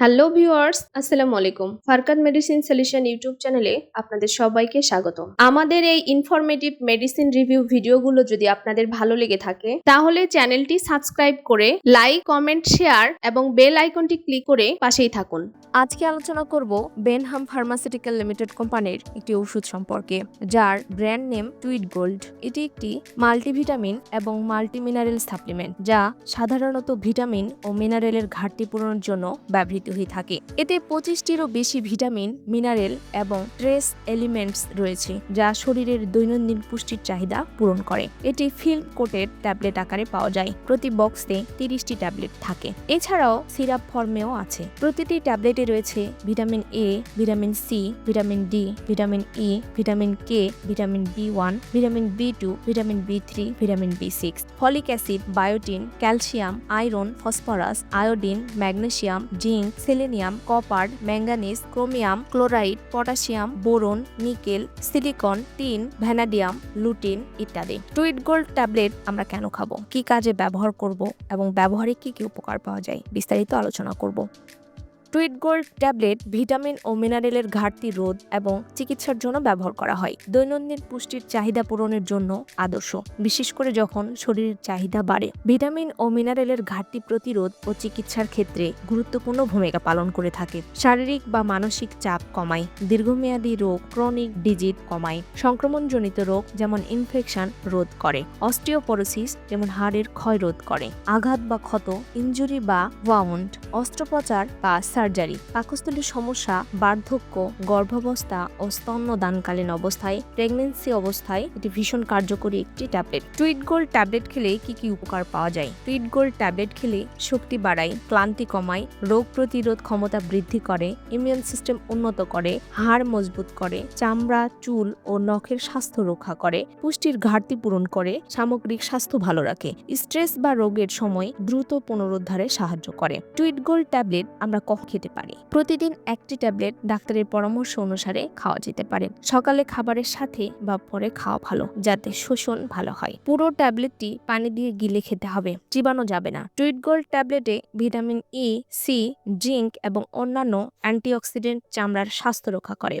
Hello viewers আসসালামু আলাইকুম ফারকাত medicine solution YouTube চ্যানেলে আপনাদের সবাইকে স্বাগত আমাদের এই ইনফরমেটিভ মেডিসিন রিভিউ ভিডিওগুলো যদি আপনাদের ভালো লেগে থাকে, তাহলে চ্যানেলটি সাবস্ক্রাইব করে লাইক কমেন্ট শেয়ার এবং বেল আইকনটি ক্লিক করে পাশেই থাকুন। আজকে আলোচনা করব বেনহাম ফার্মাসিউটিক্যাল লিমিটেড কোম্পানির একটি ওষুধ সম্পর্কে, যার ব্র্যান্ড নেম টুইট গোল্ড এটি একটি মাল্টিভিটামিন এবং মাল্টিমিনারেল সাপ্লিমেন্ট যা সাধারণত ভিটামিন ও মিনারেলের ঘাটতি পূরণের জন্য ব্যবহৃত হয়ে থাকে। এতে পঁচিশটিরও বেশি ভিটামিন, মিনারেল এবং ট্রেস এলিমেন্টস রয়েছে, যা শরীরের দৈনন্দিন পুষ্টির চাহিদা পূরণ করে। এটি ফিল্ম কোটের ট্যাবলেট আকারে পাওয়া যায়। প্রতি বক্সে তিরিশটি ট্যাবলেট থাকে। এছাড়াও সিরাপ ফর্মেও আছে। প্রতিটি ট্যাবলেটে রয়েছে vitamin A vitamin C vitamin D vitamin E vitamin K vitamin B one vitamin B two vitamin B three vitamin B six folic acid, biotin, calcium, iron, phosphorus, iodine magnesium zinc selenium, copper manganese chromium, chloride, potassium, boron, nickel, silicon, tin, vanadium, lutein ইত্যাদি। Tweet Gold tablet আমরা কেন খাব? কি কাজে ব্যবহার করব? এবং ব্যবহারে কি কি উপকার পাওয়া যায়? বিস্তারিত আলোচনা করব। টুইট গোল্ড ট্যাবলেট ভিটামিন ও মিনারেলের ঘাটতি রোধ এবং চিকিৎসার জন্য ব্যবহার করা হয়। দৈনন্দিন পুষ্টির চাহিদা পূরণের জন্য আদর্শ, বিশেষ করে যখন শরীরের চাহিদা বাড়ে। ভিটামিন ও মিনারেলের ঘাটতি প্রতিরোধ ও চিকিৎসার ক্ষেত্রে গুরুত্বপূর্ণ ভূমিকা পালন করে থাকে। শারীরিক বা মানসিক চাপ কমায়, দীর্ঘমেয়াদী রোগ ক্রনিক ডিজিট কমায়, সংক্রমণজনিত রোগ যেমন ইনফেকশন রোধ করে অস্টিওপরোসিস যেমন হাড়ের ক্ষয় রোধ করে, আঘাত বা ক্ষত ইনজুরি বা ওয়াউন্ড অস্ত্রোপচার বা সার্জারি। পাকস্থলীর সমস্যা, বার্ধক্য, গর্ভাবস্থা ও স্তন্যদানকালীন অবস্থায় প্রেগনেন্সি অবস্থায় এটি ভীষণ কার্যকরী একটি ট্যাবলেট। টুইট গোল্ড ট্যাবলেট খেলে কি কি উপকার পাওয়া যায়? টুইট গোল্ড ট্যাবলেট খেলে শক্তি বাড়ায়, ক্লান্তি কমায়, রোগ প্রতিরোধ ক্ষমতা বৃদ্ধি করে ইমিউন সিস্টেম উন্নত করে, হাড় মজবুত করে, চামড়া, চুল ও নখের স্বাস্থ্য রক্ষা করে, পুষ্টির ঘাটতি পূরণ করে, সামগ্রিক স্বাস্থ্য ভালো রাখে। স্ট্রেস বা রোগের সময় দ্রুত পুনরুদ্ধারে সাহায্য করে। টুইট গোল্ড ট্যাবলেট আমরা কখন খেতে পারে। প্রতিদিন একটি ট্যাবলেট ডাক্তারের পরামর্শ অনুসারে খাওয়া যেতে পারে। সকালে খাবারের সাথে বা পরে খাওয়া ভালো, যাতে শোষণ ভালো হয়। পুরো ট্যাবলেটটি পানি দিয়ে গিলে খেতে হবে, চিবানো যাবে না। টুইট গোল্ড ট্যাবলেটে ভিটামিন ই সি জিঙ্ক এবং অন্যান্য অ্যান্টিঅক্সিডেন্ট চামড়ার স্বাস্থ্য রক্ষা করে।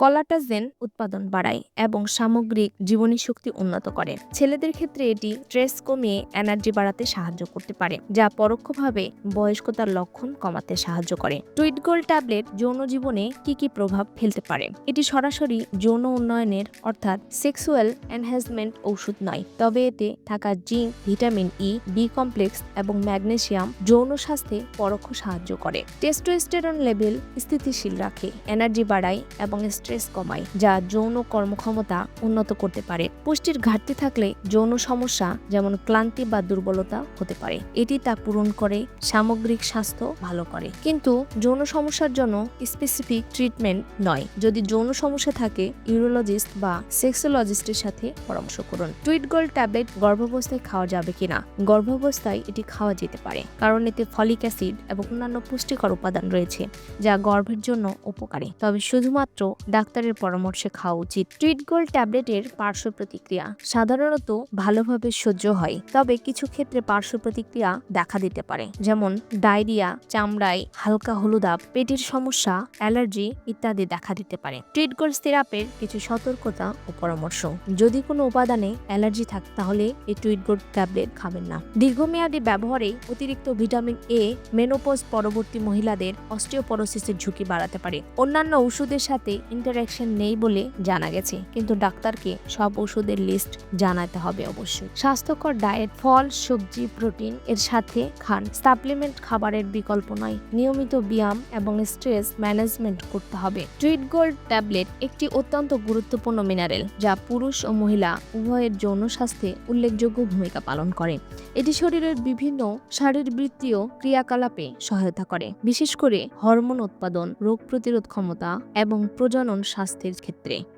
কলাটাজেন উৎপাদন বাড়ায় এবং সামগ্রিক জীবনী শক্তি উন্নত করে। ছেলেদের ক্ষেত্রে এটি স্ট্রেস কমিয়ে এনার্জি বাড়াতে সাহায্য করতে পারে, যা পরোক্ষভাবে বয়স্কতার লক্ষণ কমাতে সাহায্য করে। টুইট গোল্ড ট্যাবলেট যৌন জীবনে কি কি প্রভাব ফেলতে পারে? এটি সরাসরি যৌন উন্নয়নের, অর্থাৎ সেক্সুয়াল এনহ্যান্সমেন্ট ঔষধ নয়, তবে এতে থাকা zinc, vitamin E B complex এবং ম্যাগনেসিয়াম যৌন স্বাস্থ্যে পরোক্ষ সাহায্য করে। টেস্টোস্টেরন লেভেল স্থিতিশীল রাখে, এনার্জি বাড়ায় এবং স্ট্রেস কমায়, যা যৌন কর্মক্ষমতা উন্নত করতে পারে। পুষ্টির ঘাটতি থাকলে যৌন সমস্যা যেমন ক্লান্তি বা দুর্বলতা হতে পারে। এটি তা পূরণ করে, সামগ্রিক স্বাস্থ্য ভালো করে। কিন্তু যৌন সমস্যার জন্য স্পেসিফিক ট্রিটমেন্ট নয়। যদি যৌন সমস্যা থাকে ইউরোলজিস্ট বা সেক্সোলজিস্টের সাথে পরামর্শ করুন। টুইট গোল্ড ট্যাবলেট গর্ভাবস্থায় খাওয়া যাবে কিনা? গর্ভাবস্থায় এটি খাওয়া যেতে পারে, কারণ এতে ফলিক অ্যাসিড এবং অন্যান্য পুষ্টিকর উপাদান রয়েছে, যা গর্ভের জন্য উপকারী। তবে শুধুমাত্র ডাক্তারের পরামর্শে খাওয়া উচিত। ট্রিট গোল্ড ট্যাবলেটের পার্শ্ব প্রতিক্রিয়া সাধারণত ভালোভাবে সহ্য হয়, তবে কিছু ক্ষেত্রে পার্শ্ব প্রতিক্রিয়া দেখা দিতে পারে, যেমন ডায়রিয়া, চামড়ায় হালকা হলুদাব পেটের সমস্যা, অ্যালার্জি ইত্যাদি দেখা দিতে পারে। ট্রিট গোল্ড সিরাপের কিছু সতর্কতা ও পরামর্শ। যদি কোনো উপাদানে অ্যালার্জি থাকে, তাহলে এই টুইট গোল্ড ট্যাবলেট খাবেন না। দীর্ঘমেয়াদী ব্যবহারে অতিরিক্ত ভিটামিন এ মেনোপজ পরবর্তী মহিলাদের অস্টিওপরোসিসের ঝুঁকি বাড়াতে পারে। অন্যান্য ওষুধের সাথে ইন্টারাকশন নেই বলে জানা গেছে। কিন্তু ডাক্তারকে সব ওষুধের লিস্ট জানাতে হবে অবশ্যই। স্বাস্থ্যকর ডায়েট ফল, সবজি প্রোটিন এর সাথে খান। সাপ্লিমেন্ট খাবারের বিকল্প নয়। নিয়মিত ব্যায়াম এবং স্ট্রেস ম্যানেজমেন্ট করতে হবে। টুইট গোল্ড ট্যাবলেট একটি অত্যন্ত গুরুত্বপূর্ণ মিনারেল যা পুরুষ ও মহিলা উভয়ের যৌন স্বাস্থ্যে উল্লেখযোগ্য ভূমিকা পালন করে। এটি শরীরের বিভিন্ন শারীরবৃত্তীয় ক্রিয়াকলাপে সহায়তা করে। বিশেষ করে হরমোন উৎপাদন, রোগ প্রতিরোধ ক্ষমতা এবং প্রজনন স্বাস্থ্যের ক্ষেত্রে।